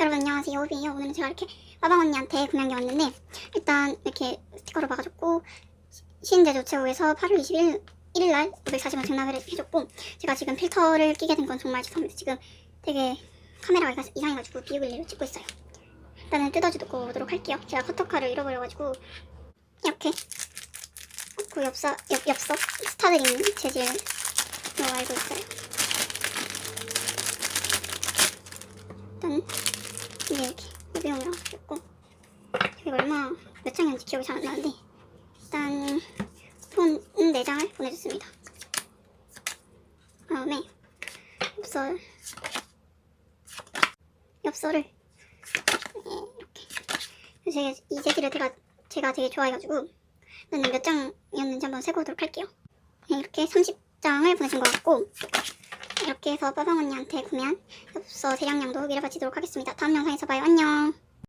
여러분 안녕하세요. 호비예요. 오늘은 제가 이렇게 빠방 언니한테 구매한 게 왔는데 일단 이렇게 스티커로 박아줬고 신제조체호에서 8월 21일 날 540원 등락을 해줬고 제가 지금 필터를 끼게 된 건 정말 죄송합니다. 지금 되게 카메라가 이상해가지고 비우글리로 찍고 있어요. 일단은 뜯어주고 오도록 할게요. 제가 커터칼을 잃어버려가지고 이렇게 그 엽서, 엽, 엽서 스타드림 재질로 알고 있어요. 일단 이게 이렇게 무비용이랑 있고 이게 얼마 몇 장이었는지 기억이 잘 안 나는데 일단 폰 4장을 보내줬습니다. 다음에 엽서 엽서를 네, 이렇게. 제가 이 재질을 제가, 제가 되게 좋아해가지고 몇 장이었는지 한번 세보도록 할게요. 네, 이렇게 30장을 보내준 것 같고 이렇게 해서 빠방 언니한테 구매한 엽서 대량량도 밀어바치도록 하겠습니다. 다음 영상에서 봐요. 안녕.